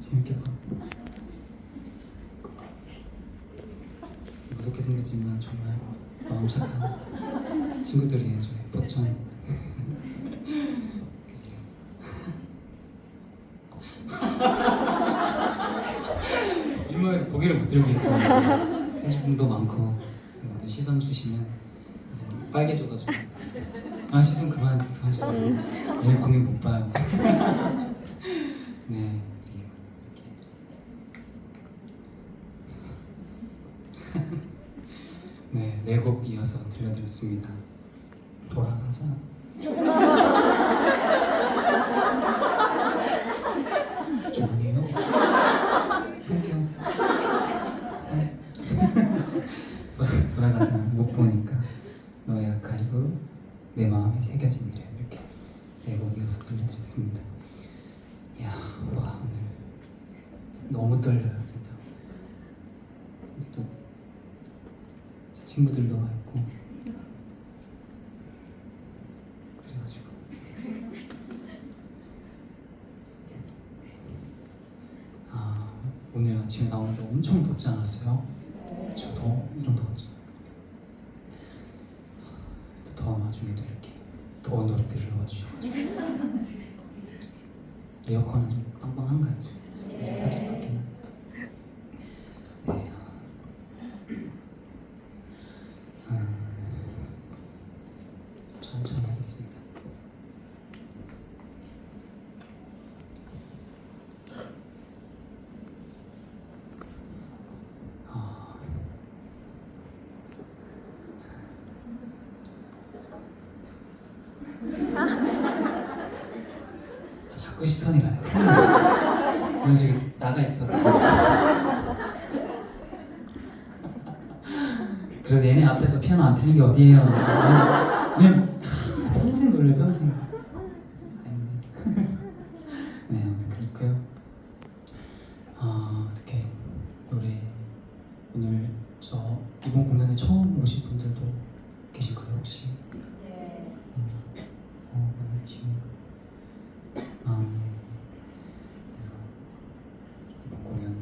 재밌게 봐. 무섭게 생겼지만 정말 마음 착한 친구들이에요. 저희 포천. 일모에서 고개를 못 들고 있어요. 수줍음도 많고 시선 주시면 이제 빨개져가지고 아 시선 그만 그만 주세요. 얘네 공연 못 봐요. 네. 이렇게. 네, 네 곡 들려드렸습니다. 돌아가자. 좀 아니에요? 할게요. 네. 돌아- 돌아가자. 못 보니까 너의 아카이브 내 마음에 새겨진 이름 이렇게 네곡 이어서 들려드렸습니다. 이야, 와 오늘 너무 떨려요 진짜. 또제 친구들도 그래가지고 아 오늘 아침에 나오는데 엄청 덥지 않았어요? 저 더, 이런 더웠죠. 그래도 더운 와중에도 이렇게 더운 노래들을 넣어주셔가지고 에어컨은 좀 빵빵한가요? 지금? 좀 살짝 덥긴 한데 네. 음, 천천히 하겠습니다. 아, 자꾸 시선이 가네. 오늘 저기 나가 있어. 그래도 얘네 앞에서 피아노 안 틀린 게 어디예요? 그냥 평생 놀래 평생. 네, 아무튼 그렇고요. 아 어떻게 노래 오늘 저 이번 공연에 처음 오신 분들도 계실 거예요 혹시? 네. 음, 어, 많았 지. 아, 네. 그래서 이번 공연이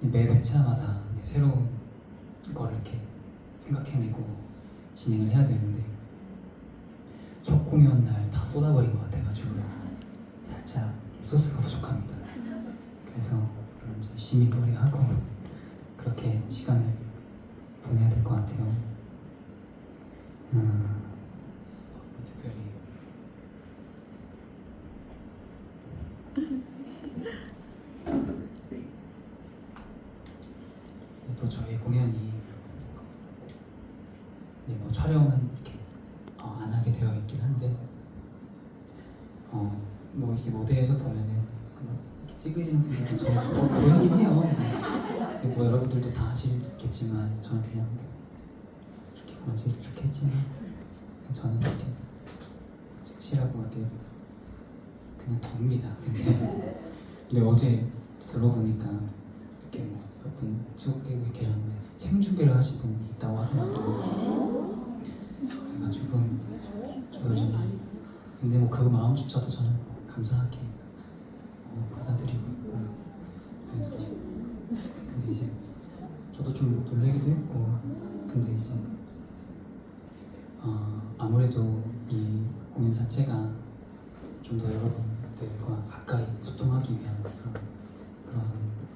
매 회차마다 새로운 걸 이렇게 생각해내고 진행을 해야 되는데 첫 공연 날 다 쏟아버린 것 같아가지고 살짝 소스가 부족합니다. 그래서 열심히 노래하고 그렇게 시간을 보내야 될 것 같아요. 음, 특별히 또 저희 공연이 뭐 촬영은 이렇게 어, 안 하게 되어 있긴 한데 어 뭐 이렇게 무대에서 보면은 뭐 이렇게 찍으시는 분들도 저 보- 보이긴 해요. 근데 뭐 여러분들도 다 아시겠지만 저는 그냥 이렇게 뭐지 이렇게 했지만 저는 이렇게 착실하고 이렇게 그냥 돕니다. 근데, 어제 들어보니까 이렇게 뭐몇분 찍어계고 계셨는데 생중계를 하신 분이 있다고 하더라고요. 그래가지고 저도 좀 근데 뭐 그 마음조차도 저는 감사하게 어, 받아들이고 있고 그래서 근데 이제 저도 좀 놀라기도 했고 근데 이제 어, 아무래도 이 공연 자체가 좀 더 여러분 들과 가까이 소통하기 위한 그런, 그런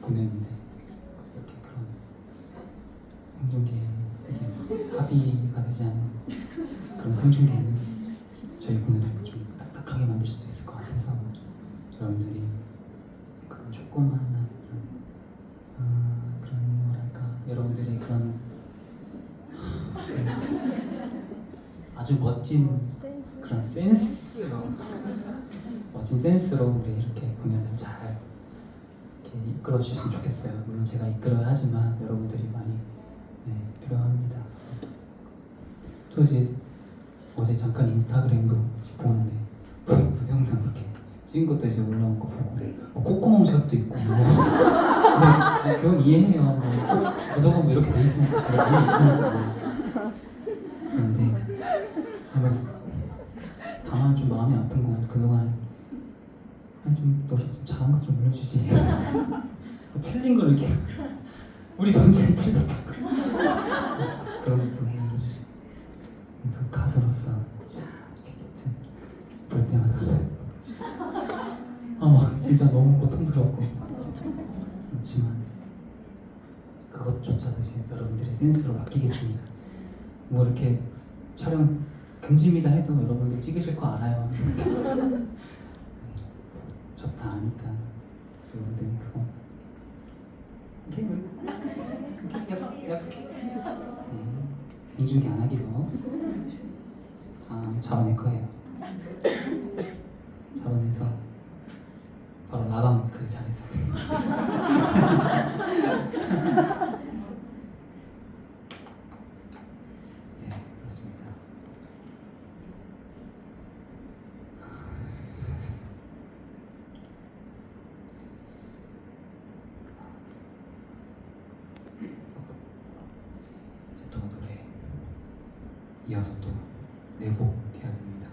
공연인데 이렇게 그런 생중계 합의가 되지 않은 그런 생중계는 저희 공연을 좀 딱딱하게 만들 수도 있을 것 같아서 여러분들이 그런 조그마한 그런 어, 그런 뭐랄까 여러분들의 그런 아주 멋진 그런 센스로 멋진 센스로 우리 이렇게 공연을 잘 이렇게 이끌어 주셨으면 좋겠어요. 물론 제가 이끌어야 하지만 여러분들이 많이 네, 필요합니다. 또 이제 어제 잠깐 인스타그램도 보는데 영상 그렇게 찍은 것도 이제 올라온 거 보고 뭐 콧구멍 샷도 있고 뭐. 근데 그건 이해해요. 뭐 구도가 뭐 이렇게 돼 있으니까 제가 이해 있으니까 그런데 뭔가 다만 좀 마음이 아픈 건 그동안 좀 노래 좀 잘한 것좀 올려주지. 뭐 틀린 걸 이렇게 우리 방지에 틀렸다고 그런 것도 올려주지. 또 가수로서 자 이렇게 참볼 때마다 진짜 어 진짜 너무 고통스럽고 그렇지만 그것조차도 이제 여러분들의 센스로 맡기겠습니다. 뭐 이렇게 촬영 금지입니다 해도 여러분들 찍으실 거 알아요. 아니까 여러분들이 그거. 이렇게 이렇게 약속 약속해. 네, 생중계 안 하기로. 아 잡아낼 거예요. 잡아내서 바로 라방 그 자리에서 네 그렇습니다. 이제 또 노래 이어서 또네곡 해야 됩니다.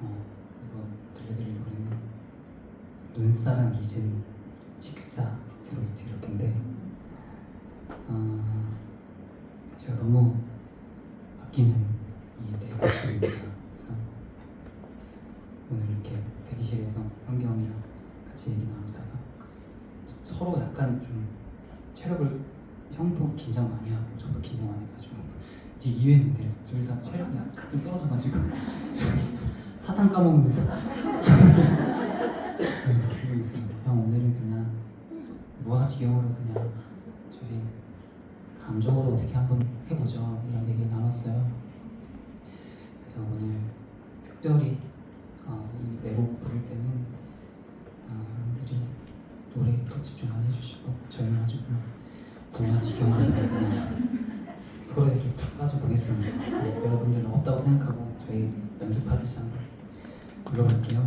어, 이번 들려드릴 노래는 눈사람 잊은 식사 스트로이트 이렇게인데 어, 제가 너무 아끼는 이네 곡입니다. 그래서 오늘 이렇게 대기실에서 현경이랑 같이 얘기 나누다가 서로 약간 좀 체력을 형도 긴장 많이 하고 저도 긴장 많이 해가지고 이제 이해했는데 둘다 체력이 약간 좀 떨어져가지고 저기서 사탕 까먹으면서 그러고 있습니다. 형 오늘은 그냥 무아지경으로 그냥 저희 감정으로 어떻게 한번 해보죠 이런 얘기 나눴어요. 그래서 오늘 특별히 어, 이 내곡 부를 때는 어, 여러분들이 노래에 더 집중 안 해주시고 저희는 아주 그냥 무아지경으로 잘 그냥 서로 이렇게 푹 빠져 보겠습니다. 네, 여러분들은 없다고 생각하고 저희 연습하듯이 한번 불러볼게요.